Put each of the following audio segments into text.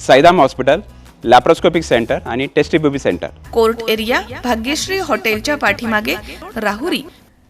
Saidham hospital laparoscopic centre आणि test tube baby centre. Court area Bhagyashree हॉटेलच्या पाठीमागे राहुरी.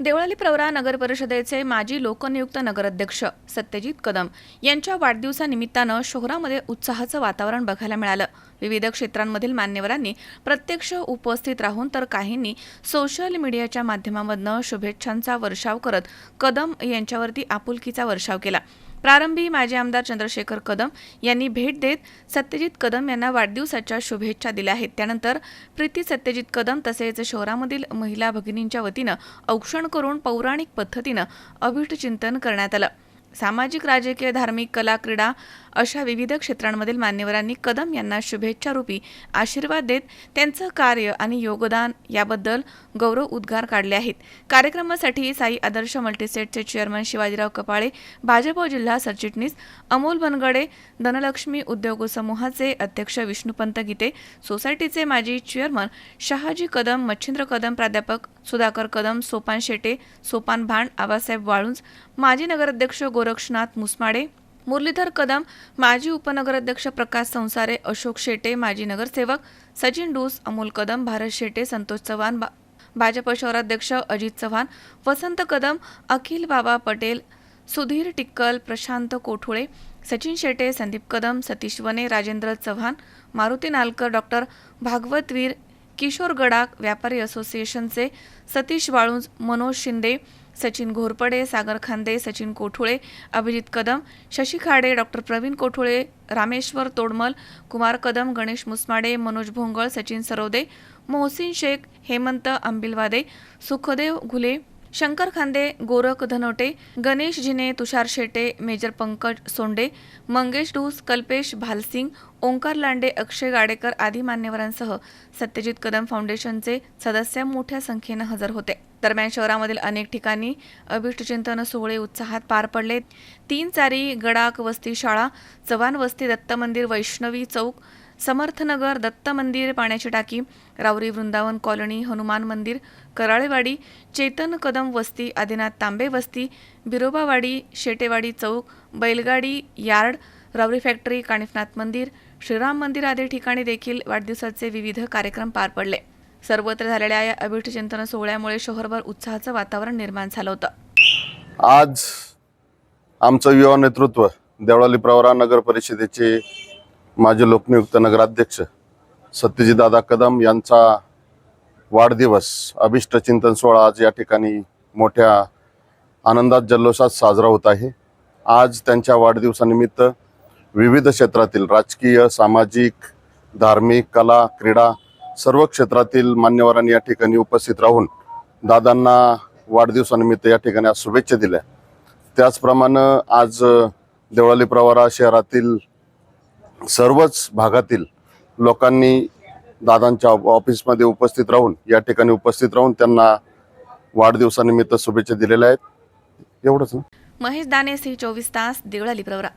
देवळाली प्रवरा नगर परिषदेचे माजी लोकनियुक्त नगराध्यक्ष सत्यजित कदम यांच्या वाढदिवसानिमित्तानं शहरामध्ये उत्साहाचं वातावरण बघायला मिळालं. विविध क्षेत्रांमधील मान्यवरांनी प्रत्यक्ष उपस्थित राहून तर काहींनी सोशल मीडियाच्या माध्यमामधनं शुभेच्छांचा वर्षाव करत कदम यांच्यावरती आपुलकीचा वर्षाव केला. प्रारंभी माजी आमदार चंद्रशेखर कदम यांनी भेट देत सत्यजित कदम यांना वाढदिवसाच्या शुभेच्छा दिल्या आहेत. त्यानंतर प्रीती सत्यजित कदम तसेच शहरामधील महिला भगिनींच्या वतीनं औक्षण करून पौराणिक पद्धतीनं अभिष्ट चिंतन करण्यात आलं. सामाजिक राजकीय धार्मिक कला क्रीडा अशा विविध क्षेत्रांमधील मान्यवरांनी कदम यांना शुभेच्छारूपी आशीर्वाद देत त्यांचं कार्य आणि योगदान याबद्दल गौरव उद्गार काढले आहेत. कार्यक्रमासाठी साई आदर्श मल्टीसेटचे चेअरमन शिवाजीराव कपाळे भाजप जिल्हा सरचिटणीस अमोल बनगडे धनलक्ष्मी उद्योग समूहाचे अध्यक्ष विष्णुपंत गीते सोसायटीचे माजी चेअरमन शहाजी कदम मच्छिंद्र कदम प्राध्यापक सुधाकर कदम सोपान शेटे सोपान भांड आबासाहेब वाळुंज माजी नगराध्यक्ष गोरक्षनाथ मुसमाडे मुरलीधर कदम माजी उपनगराध्यक्ष प्रकाश संसारे अशोक शेटे माजी नगरसेवक सचिन डूस अमोल कदम भारत शेटे संतोष चव्हाण बा- भाजप शहराध्यक्ष अजित चव्हाण वसंत कदम अखिल बाबा पटेल सुधीर टिक्कल प्रशांत कोठुळे सचिन शेटे संदीप कदम सतीश वने राजेंद्र चव्हाण मारुती नालकर डॉक्टर भागवतवीर किशोर गडाक व्यापारी असोसिएशनचे सतीश वाळुंज मनोज शिंदे सचिन घोरपडे सागर खांदे सचिन कोठुळे अभिजित कदम शशी खाडे डॉक्टर प्रवीण कोठुळे रामेश्वर तोडमल कुमार कदम गणेश मुसमाडे मनोज भोंगळ सचिन सरोदे मोहसिन शेख हेमंत अंबिलवादे सुखदेव घुले शंकर खांदे गोरख धनोटे गणेश जिने तुषार शेटे मेजर पंकज सोंडे मंगेश डूस कल्पेश भालसिंग ओंकार लांडे अक्षय गाडेकर आदी मान्यवरांसह सत्यजित कदम फाउंडेशनचे सदस्य मोठ्या संख्येनं हजर होते. दरम्यान शहरामधील अनेक ठिकाणी अभिष्टचिंतन सोहळे उत्साहात पार पडले तीन चारी गडाक वस्ती शाळा चव्हाण वस्ती दत्त मंदिर वैष्णवी चौक समर्थनगर दत्त मंदिर पाण्याची टाकी रावरी वृंदावन कॉलनी हनुमान मंदिर कराळेवाडी चेतन कदम वस्ती आदिनाथ तांबे वस्ती बिरोबावाडी शेटेवाडी चौक बैलगाडी यार्ड रावरी फॅक्टरी काणिफनाथ मंदिर श्रीराम मंदिर आदी ठिकाणी देखील वाढदिवसाचे विविध कार्यक्रम पार पडले. सर्वत्र झालेल्या या अभिष्ट चिंतन सोहळ्यामुळे शहरभर उत्साहाचं वातावरण निर्माण झालं होतं. आज आमचं युवा नेतृत्व देवळाली प्रवरा नगर परिषदेचे माझे लोकनियुक्त नगराध्यक्ष सत्यजीदादा कदम यांचा वाढदिवस अभिष्ट चिंतन सोहळा आज या ठिकाणी मोठ्या आनंदात जल्लोषात साजरा होत आहे. आज त्यांच्या वाढदिवसानिमित्त विविध क्षेत्रातील राजकीय सामाजिक धार्मिक कला क्रीडा सर्व क्षेत्रातील मान्यवरांनी या ठिकाणी उपस्थित राहून दादांना वाढदिवसानिमित्त या ठिकाणी आज शुभेच्छा दिल्या. त्याचप्रमाणे आज देवळाली प्रवारा शहरातील सर्वच भागातील लोकांनी दादांच्या ऑफिसमध्ये उपस्थित राहून या ठिकाणी उपस्थित राहून त्यांना वाढदिवसानिमित्त शुभेच्छा दिलेल्या आहेत. एवढंच ना? महेश दाने सी चोवीस तास देवळाली प्रवरा